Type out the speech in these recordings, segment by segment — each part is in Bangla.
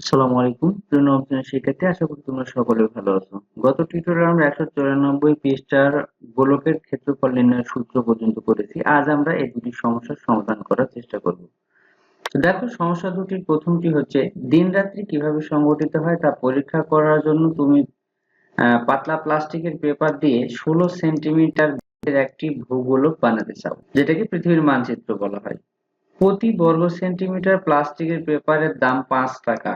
আসসালামু আলাইকুম। প্রিয় নবম শিক্ষার্থী, আশা করি তোমরা সকলে ভালো আছো। গত টিউটোরিয়ালে আমরা একশো চুরানব্বই পৃষ্ঠার গোলকের ক্ষেত্রফল নির্ণয়ের সূত্র পর্যন্ত করেছি আজ আমরা এই দুটি সমস্যার সমাধান করার চেষ্টা করব। দেখো, সমস্যা দুটির প্রথমটি হচ্ছে দিন রাত্রি কীভাবে সংগঠিত হয় তা পরীক্ষা করার জন্য তুমি পাতলা প্লাস্টিকের পেপার দিয়ে ষোলো সেন্টিমিটার একটি ভূগোলক বানাতে চাও, যেটাকে পৃথিবীর মানচিত্র বলা হয়। প্রতি বর্গ সেন্টিমিটার প্লাস্টিকের পেপারের দাম পাঁচ টাকা।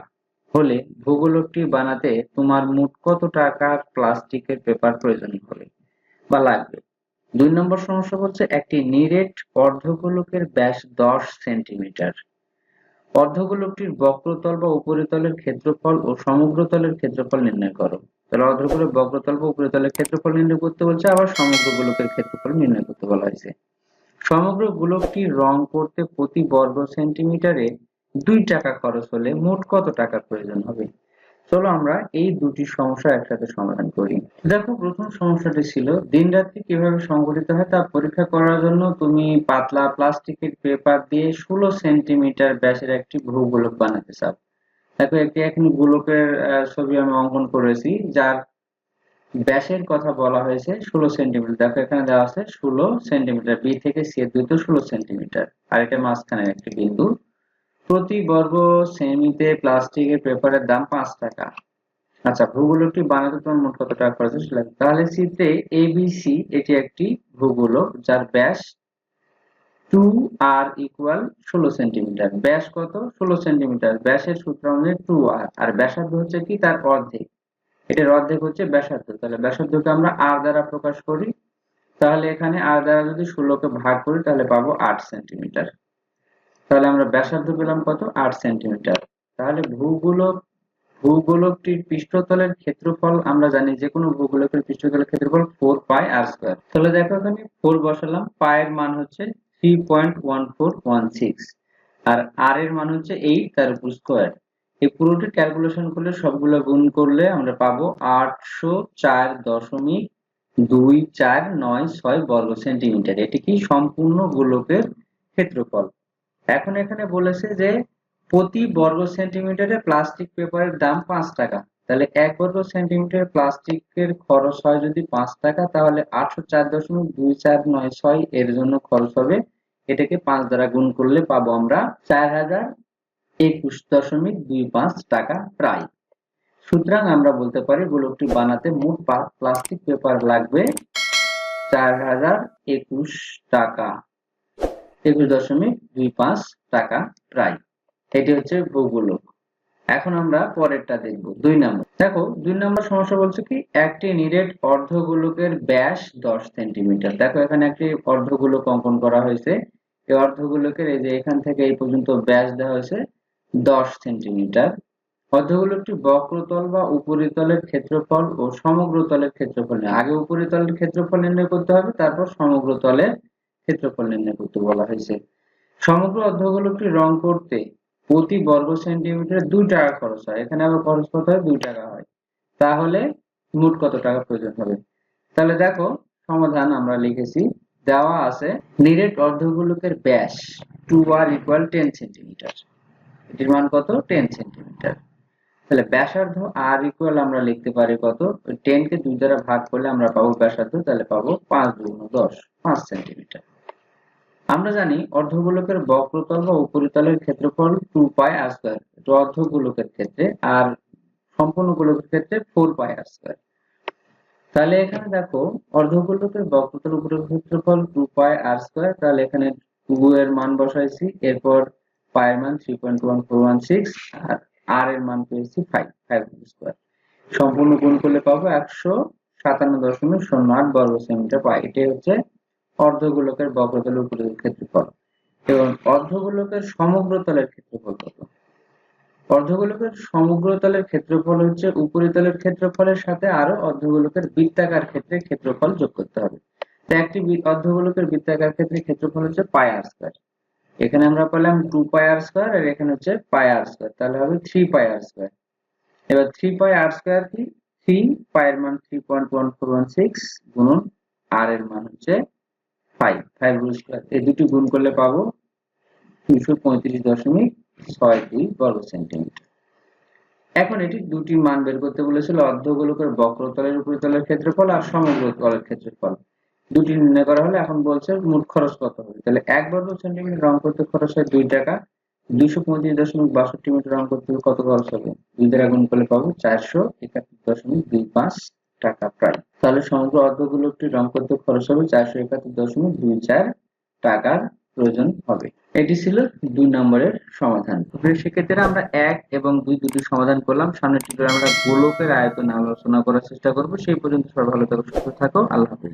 হলে ভূগোলকটি বানাতে তোমার মোট কত টাকার প্লাস্টিকের পেপার প্রয়োজন হবে বা লাগবে? দুই নম্বর সমস্যা বলছে একটি নিরেট অর্ধগোলকের ব্যাস দশ সেন্টিমিটার। অর্ধগোলকটির বক্রতল বা উপরিতলের ক্ষেত্রফল ও সমগ্রতলের ক্ষেত্রফল নির্ণয় করো। তাহলে অর্ধগোলক বক্রতল বা উপরিতলের ক্ষেত্রফল নির্ণয় করতে বলছে, আবার সমগ্র গোলকের ক্ষেত্রফল নির্ণয় করতে বলা হয়েছে। সমগ্র গোলকটি রং করতে প্রতি বর্গ সেন্টিমিটারে দুই টাকা খরচ হলে মোট কত টাকার প্রয়োজন হবে? চলো আমরা এই দুটি সমস্যা একসাথে সমাধান করি। দেখো, প্রথম সমস্যাটি ছিল, দিন রাত্রি কীভাবে সংঘটিত হয় তা পরীক্ষা করার জন্য তুমি পাতলা প্লাস্টিকের পেপার দিয়ে ষোলো সেন্টিমিটার ব্যাসের একটি ভূগোলক বানাতে চাও। দেখো একটি এখন গোলকের ছবি আমি অঙ্কন করেছি, যার ব্যাসের কথা বলা হয়েছে ষোলো সেন্টিমিটার। দেখো, এখানে দেওয়া আছে ষোলো সেন্টিমিটার, বি থেকে সি এর দূরত্ব ষোলো সেন্টিমিটার। আর এটা মাঝখানের একটি বিন্দু। প্রতি বর্গ সেমিতে প্লাস্টিকের পেপারের দাম পাঁচ টাকা। আচ্ছা ভূগোলকটি বানাতে তোমার মোট কত টাকা খরচ হয়েছিল? তাহলে চিত্রে এবিসি এটি একটি ভূগোলক যার ব্যাস টু আর ইকুয়াল ষোলো সেন্টিমিটার ব্যাস কত? ষোলো সেন্টিমিটার ব্যাসের সূত্র অনুযায়ী টু আর আর ব্যাসার্ধ হচ্ছে কি? তার অর্ধেক। এটার অর্ধেক হচ্ছে ব্যাসার্ধ। তাহলে ব্যাসার্ধকে আমরা আর দ্বারা প্রকাশ করি। তাহলে এখানে আর দ্বারা যদি ষোলোকে ভাগ করি, তাহলে পাবো আট সেন্টিমিটার তাহলে আমরা ব্যাসার্ধ পেলাম কত? আট সেন্টিমিটার। তাহলে ভূগোলক, ভূগোলকটির পৃষ্ঠতলের ক্ষেত্রফল আমরা জানি যে কোনো ভূগোলকের পৃষ্ঠতলের ক্ষেত্রফল ফোর পাই আর স্কোয়ার। তাহলে দেখো এখানে ফোর বসালাম পায়ের মান হচ্ছে three point one four one six. আর আর এর মান হচ্ছে এইট, তার উপর স্কোয়ার। এই পুরোটি ক্যালকুলেশন করলে সবগুলো গুণ করলে আমরা পাবো আটশো চার দশমিক দুই চার নয় ছয় বর্গ সেন্টিমিটার। এটি কি? সম্পূর্ণ গোলকের ক্ষেত্রফল। এখন এখানে বলেছে যে প্রতি বর্গ সেন্টিমিটারে প্লাস্টিক পেপারের দাম পাঁচ টাকা। তাহলে এক বর্গ সেন্টিমিটার প্লাস্টিকের খরচ হয় যদি পাঁচ টাকা, তাহলে আটশো চার দশমিক দুই চার নয় ছয় এর জন্য খরচ হবে। এটাকে পাঁচ দ্বারা গুণ করলে পাবো আমরা চার হাজার একুশ দশমিক দুই পাঁচ টাকা প্রায়। সুতরাং আমরা বলতে পারি গোলকটি বানাতে মোট প্লাস্টিক পেপার লাগবে চার হাজার একুশ টাকা। একুশ দশমিক দুই পাঁচ টাকা প্রায়। এটি হচ্ছে ভূগোলক এখন আমরা পরেরটা দেখব, দুই নম্বর। দেখো, দুই নম্বর সমস্যা বলছে কি, একটি নিরেট অর্ধগোলকের ব্যাস দশ সেন্টিমিটার। দেখো, এখানে একটি অর্ধগোলক অঙ্কন করা হয়েছে। এই অর্ধগোলকের এই যে এখান থেকে এই পর্যন্ত ব্যাস দেওয়া হয়েছে দশ সেন্টিমিটার। অর্ধগোলকটি বক্রতল বা উপরিতলের ক্ষেত্রফল ও সমগ্র তলের ক্ষেত্রফল আগে উপরিতলের ক্ষেত্রফল নির্ণয় করতে হবে, তারপর সমগ্র তলের ক্ষেত্রফল নির্ণয় করতে বলা হয়েছে। সমগ্র অর্ধগোলকটি রং করতে প্রতি বর্গ সেন্টিমিটারে দুই টাকা খরচ হয়। এখানে আবার খরচ কত হয়? দুই টাকা হয়। তাহলে মোট কত টাকা প্রয়োজন হবে? তাহলে দেখো, সমাধান আমরা লিখেছি। দেওয়া আছে, নিরেট অর্ধগোলকের ব্যাস two r equal ten centimetre. এটির মান কত? Ten centimetre. তাহলে ব্যাসার্ধ আর ইকুয়াল আমরা লিখতে পারি কত? টেন কে দুই দ্বারা ভাগ করলে আমরা পাবো ব্যাসার্ধ, তাহলে পাবো পাঁচ দুগুণ দশ, পাঁচ সেন্টিমিটার। আমরা জানি অর্ধগোলকের বক্রতল বা উপরিতলের ক্ষেত্রফল টু পাই আর স্কোয়ার এটা অর্ধগোলকের ক্ষেত্রে আর সম্পূর্ণ গোলকের ক্ষেত্রে ফোর পাই আর তাহলে এখানে দেখো, অর্ধগোলকের বক্রতল উপরের ক্ষেত্রফল টু পাই আর স্কোয়ার তাহলে এখানে টু এর মান বসাইছি, এরপর পায়ের মান three point one four one six আর আর এর মান পেয়েছি ফাইভ ফাইভ স্কোয়ার সম্পূর্ণ গুণ করলে পাবো একশো সাতান্ন দশমিক শূন্য আট বর্গ সেন্টিমিটার পাই এটাই হচ্ছে অর্ধগোলকের বক্রতলের উপরের ক্ষেত্রফল এবং অর্ধগোলকের সমগ্র তলের ক্ষেত্রফল কত? অর্ধগোলকের সমগ্র তলের ক্ষেত্রফল হচ্ছে উপরিতলের ক্ষেত্রফলের সাথে আরও অর্ধগোলকের বৃত্তাকার ক্ষেত্রে ক্ষেত্রফল যোগ করতে হবে। তো একটি অর্ধগোলকের বৃত্তাকার ক্ষেত্রে ক্ষেত্রফল হচ্ছে পাই আর স্কোয়ার। এখানে আমরা পেলাম টু পাই আর স্কোয়ার আর এখানে হচ্ছে পাই আর স্কোয়ার। তাহলে হবে থ্রি পাই আর স্কোয়ার। এবার থ্রি পাই আর স্কোয়ার কি? থ্রি পায়ের মান three point one four one six গুণন আর এর মান হচ্ছে ফাইভ ফাইভ রুট স্কোয়ার এই দুটি গুণ করলে পাবো দুশো পঁয়ত্রিশ দশমিক ছয় দুই বর্গ সেন্টিমিটার এখন এটি দুটি মান বের করতে বলেছিল অর্ধগোলকের বক্রতলের উপরিতলের ক্ষেত্রফল আর সমগ্র তলের ক্ষেত্রফল। দুটি নির্ণয় করা হলে এখন বলছে মোট খরচ কত হবে? তাহলে এক বর্গ সেন্টিমিটার রং করতে খরচ হয় দুই টাকা। দুইশো পঁয়ত্রিশ দশমিক বাষট্টি মিটার রং করতে কত খরচ হবে? দুই দ্বারা গুণ করলে পাবো চারশো একাত্তর দশমিক দুই পাঁচ টাকা প্রায়। তাহলে সমগ্র একটি রং করতে খরচ হবে চারশো একাত্তর দশমিক দুই চার টাকার প্রয়োজন হবে। এটি ছিল দুই নম্বরের সমাধান। সেক্ষেত্রে আমরা এক এবং দুই দুটি সমাধান করলাম। সামনের আমরা গোলকের আয়তন আলোচনা করার চেষ্টা করব। সেই পর্যন্ত সবাই ভালো থাকো, সুস্থ থাকো। আল্লাহ হাফেজ।